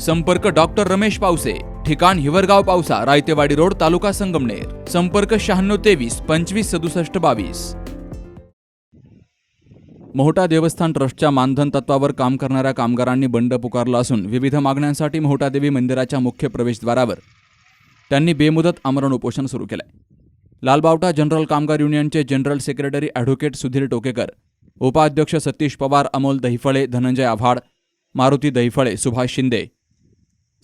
संपर्क डॉक्टर रमेश पावसे ठिकाण हिवरगाव पावसा रायतेवाडी रोड तालुका संगमनेर. संपर्क शहाण्णव तेवीस पंचवीस सदुसष्ट बावीस. मोहटा देवस्थान ट्रस्टच्या मानधन तत्वावर काम करणाऱ्या कामगारांनी बंड पुकारला असून विविध मागण्यांसाठी मोहोटा देवी मंदिराच्या मुख्य प्रवेशद्वारावर त्यांनी बेमुदत आमरण उपोषण सुरू केलंय. लालबावटा जनरल कामगार युनियनचे general secretary advocate Sudhir Tokekar उपाध्यक्ष सतीश पवार अमोल दहिफळे धनंजय आव्हाड मारुती दहिफळे सुभाष शिंदे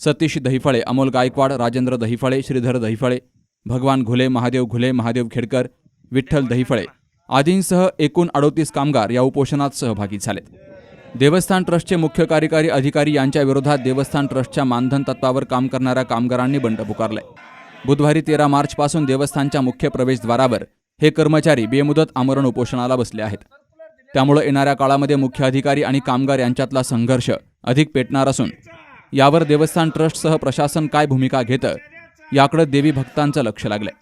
सतीश दहिफळे अमोल गायकवाड राजेंद्र दहिफळे श्रीधर दहिफळे भगवान घुले महादेव घुले महादेव खेडकर विठ्ठल दहिफळे आदींसह एकूण अडोतीस कामगार या उपोषणात सहभागी झालेत. देवस्थान ट्रस्टचे मुख्य कार्यकारी अधिकारी यांच्या विरोधात देवस्थान ट्रस्टच्या मानधन तत्वावर काम करणाऱ्या कामगारांनी बंड पुकारलंय. बुधवारी तेरा मार्चपासून देवस्थानच्या मुख्य प्रवेशद्वारावर हे कर्मचारी बेमुदत आमरण उपोषणाला बसले आहेत. त्यामुळे येणाऱ्या काळामध्ये मुख्य अधिकारी आणि कामगार यांच्यातला संघर्ष अधिक पेटणार असून यावर देवस्थान ट्रस्टसह प्रशासन काय भूमिका घेतं याकडे देवी भक्तांचं लक्ष लागलंय.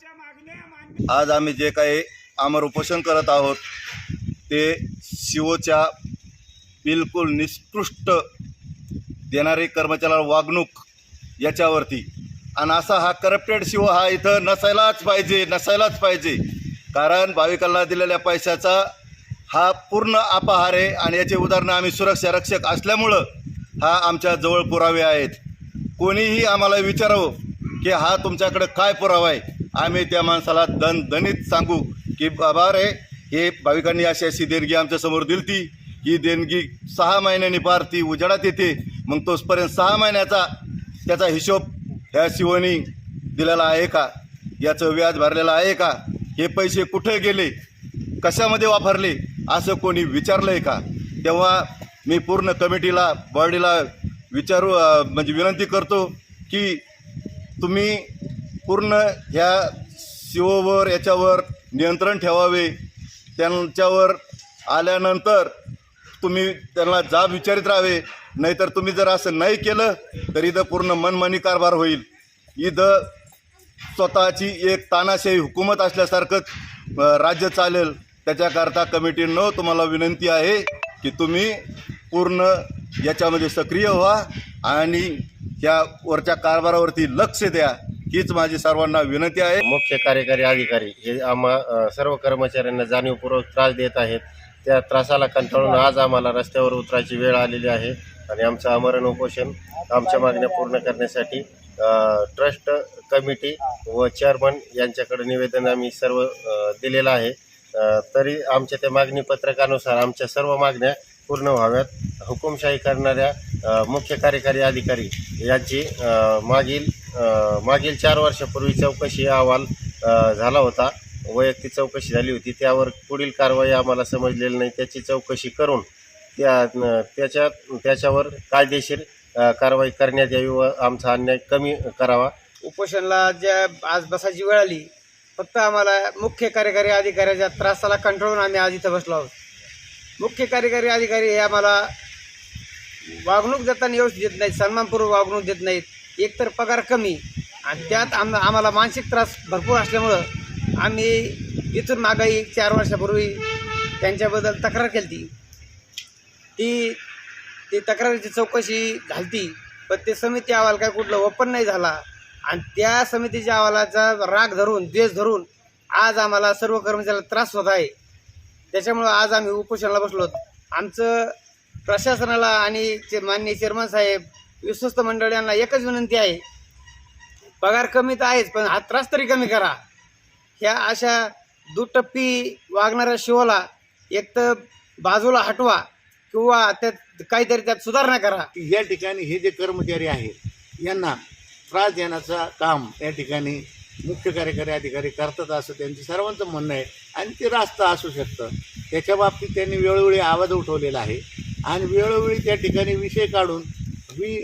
आज आम्ही जे काही आमर उपोषण करत आहोत ते शिवच्या बिलकुल निकृष्ट देणारी कर्मचाऱ्याला वागणूक याच्यावरती. आणि असा हा करप्टेड शिव हा इथं नसायलाच पाहिजे नसायलाच पाहिजे. कारण भाविकांना दिलेल्या पैशाचा हा पूर्ण अपहार आहे आणि याचे उदाहरणं आम्ही सुरक्षा रक्षक असल्यामुळं हा आमच्या जवळ पुरावे आहेत. कोणीही आम्हाला विचारावं की हा तुमच्याकडे काय पुरावा आहे? आम्ही त्या माणसाला दन दणित सांगू की बाबा रे हे भाविकांनी अशी अशी देणगी आमच्यासमोर दिलती. ही देणगी सहा महिन्यांनी पार ती उजाडात येते. मग तोचपर्यंत सहा महिन्याचा त्याचा हिशोब ह्या शिवनी दिलेला आहे का? याचं व्याज भरलेलं आहे का? हे पैसे कुठे गेले? कशामध्ये वापरले? असं कोणी विचारलं आहे का? तेव्हा मी पूर्ण कमिटीला बॉडीला विचारू म्हणजे विनंती करतो की तुम्ही पूर्ण ह्या शिववर याच्यावर नियंत्रण ठेवावे. त्यांच्यावर आल्यानंतर तुम्ही त्यांना जाब विचारित राहावे. नाहीतर तुम्ही जर असं नाही केलं तर इथं पूर्ण मनमानी कारभार होईल. इथं स्वतःची एक तानाशाही हुकूमत असल्यासारखंच राज्य चालेल. त्याच्याकरता कमिटीनं तुम्हाला विनंती आहे की तुम्ही पूर्ण याच्यामध्ये सक्रिय व्हा आणि या वरच्या कारभारावरती लक्ष द्या. हीच माझी सर्वांना विनंती आहे. मुख्य कार्यकारी अधिकारी हे आम्हा सर्व कर्मचाऱ्यांना जाणीवपूर्वक त्रास देत आहेत. त्या त्रासाला कंटाळून आज आम्हाला रस्त्यावर उतरायची वेळ आलेली आहे आणि आमचं आमरण उपोषण आमच्या मागण्या पूर्ण करण्यासाठी अ, ट्रस्ट कमिटी व चेअरमन यांच्याकडे निवेदन आम्ही सर्व अ, दिलेलं आहे. अ, तरी आमच्या त्या मागणी पत्रकानुसार आमच्या सर्व मागण्या पूर्ण व्हाव्यात. हुकुमशाही करणाऱ्या मुख्य कार्यकारी अधिकारी यांची मागील मागील चार वर्षापूर्वी चौकशी अहवाल झाला होता. वैयक्तिक चौकशी झाली होती. त्यावर पुढील कारवाई आम्हाला समजलेली नाही. त्याची चौकशी करून त्या त्याच्या त्याच्यावर कायदेशीर कारवाई करण्यात यावी व आमचा अन्याय कमी करावा. उपोषणला ज्या आज बसायची वेळ आली फक्त आम्हाला मुख्य कार्यकारी अधिकाऱ्याच्या त्रासाला कंटाळून आम्ही आज इथं बसलो आहोत. मुख्य कार्यकारी अधिकारी हे आम्हाला वागणूक देताना व्यवस्थित देत नाहीत सन्मानपूर्वक वागणूक देत नाहीत. एकतर पगार कमी आणि त्यात आम आम्हाला मानसिक त्रास भरपूर असल्यामुळं आम्ही इथून मागाई चार वर्षापूर्वी त्यांच्याबद्दल तक्रार केली ती ती तक्रारीची चौकशी झालती पण ते समिती अहवाल काय कुठलं ओपन नाही झाला. आणि त्या समितीच्या अहवालाचा राग धरून द्वेष धरून आज आम्हाला सर्व कर्मचाऱ्याला त्रास होत आहे. त्याच्यामुळं आज आम्ही उपोषणाला बसलो आमचं प्रशासनाला आणि चे माननीय चेअरमन साहेब विश्वस्त मंडळ यांना एकच विनंती आहे. पगार कमी तर आहेच पण हा त्रास तरी कमी करा. ह्या अशा दुटप्पी वागणाऱ्या शिवाला एक तर बाजूला हटवा किंवा त्यात काहीतरी त्यात सुधारणा करा. या ठिकाणी हे जे कर्मचारी आहेत यांना त्रास देण्याचं काम या ठिकाणी मुख्य कार्यकारी अधिकारी करतात असं त्यांचं सर्वांचं म्हणणं आहे. आणि ते रास्त असू शकतं. त्याच्या बाबतीत त्यांनी वेळोवेळी आवाज उठवलेला आहे. आणि वेळोवेळी त्या ठिकाणी विषय काढून मी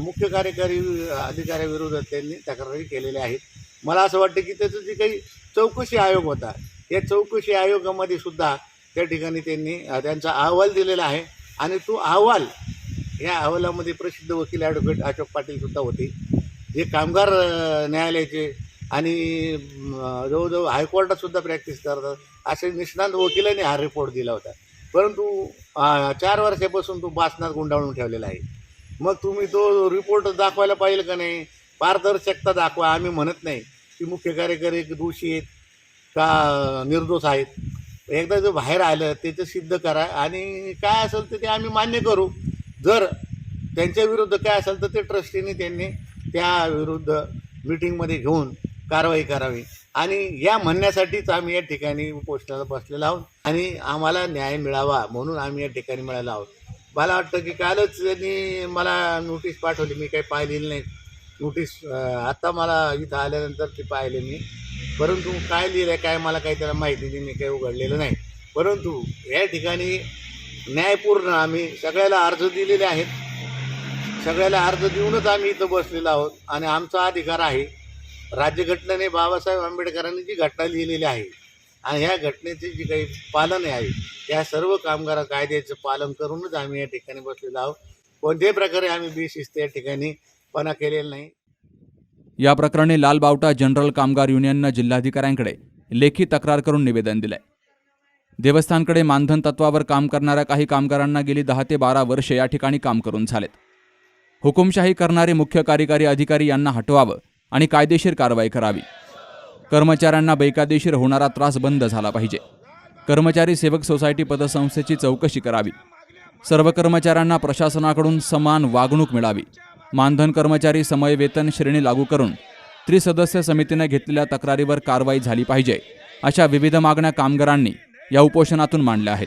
मुख्य कार्यकारी अधिकाऱ्याविरोधात त्यांनी तक्रारी केलेल्या आहेत. मला असं वाटतं की त्याचं जे काही चौकशी आयोग होता या चौकशी आयोगामध्ये सुद्धा त्या ठिकाणी त्यांनी त्यांचा अहवाल दिलेला आहे. आणि तो अहवाल या अहवालामध्ये प्रसिद्ध वकील ॲडव्होकेट अशोक पाटील सुद्धा होते. जे कामगार न्यायालयाचे आणि जवळजवळ हायकोर्टातसुद्धा प्रॅक्टिस करतात. असे निष्णात वकिलांनी हा रिपोर्ट दिला होता. परंतु चार वर्षापासून तो बासनात गुंडाळून ठेवलेला आहे. मग तुम्ही तो रिपोर्ट दाखवायला पाहिजे का नाही? पारदर्शकता दाखवा. आम्ही म्हणत नाही की मुख्य कार्यकारी दोषी आहेत का निर्दोष आहेत. एकदा जर बाहेर आलं त्याचं सिद्ध करा. आणि काय असेल तर ते आम्ही मान्य करू. जर त्यांच्या विरुद्ध काय असेल तर ते ट्रस्टीने त्यांनी त्या विरुद्ध मिटिंगमध्ये घेऊन कारवाई करावी. आणि या म्हणण्यासाठीच आम्ही या ठिकाणी उपोषणाला बसलेलो आहोत आणि आम्हाला न्याय मिळावा म्हणून आम्ही या ठिकाणी मिळालो आहोत. मला वाटतं की कालच त्यांनी मला नोटीस पाठवली. मी काही पाहिलेली नाही. नोटीस आत्ता मला इथं आल्यानंतर ती पाहिले मी. परंतु काय लिहिलं आहे काय मला काही त्याला माहिती नाही. मी काही उघडलेलं नाही. परंतु या ठिकाणी न्यायपूर्ण आम्ही सगळ्याला अर्ज दिलेले आहेत. सगळ्याला अर्ज देऊनच आम्ही इथं बसलेलो आहोत. आणि आमचा अधिकार आहे राज्यघटनेने बाबासाहेब आंबेडकरांनी जी घटना लिहिलेली आहे आणि ह्या घटनेचे जे काही पालन आहे त्या सर्व कामगार कायद्याचं पालन करूनच आम्ही या ठिकाणी बसलेलो आहोत. कोणत्याही प्रकारे आम्ही बेशिस्त या ठिकाणी पणा केलेला नाही. या प्रकरणी लाल बावटा जनरल कामगार युनियननं जिल्हाधिकाऱ्यांकडे लेखी तक्रार करून निवेदन दिलंय. देवस्थानकडे मानधन तत्वावर काम करणाऱ्या काही कामगारांना गेली दहा ते बारा वर्षे या ठिकाणी काम करून झालेत. हुकुमशाही करणारे मुख्य कार्यकारी अधिकारी यांना हटवावं आणि कायदेशीर कारवाई करावी. कर्मचाऱ्यांना बेकायदेशीर होणारा त्रास बंद झाला पाहिजे. कर्मचारी सेवक सोसायटी पतसंस्थेची चौकशी करावी. सर्व कर्मचाऱ्यांना प्रशासनाकडून समान वागणूक मिळावी. मानधन कर्मचारी समय वेतन श्रेणी लागू करून त्रिसदस्य समितीने घेतलेल्या तक्रारीवर कारवाई झाली पाहिजे अशा विविध मागण्या कामगारांनी या उपोषणातून मांडल्या आहेत.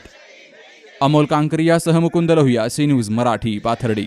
अमोल कांकरिया सहमुकुंद लोहिया सी न्यूज मराठी पाथर्डी.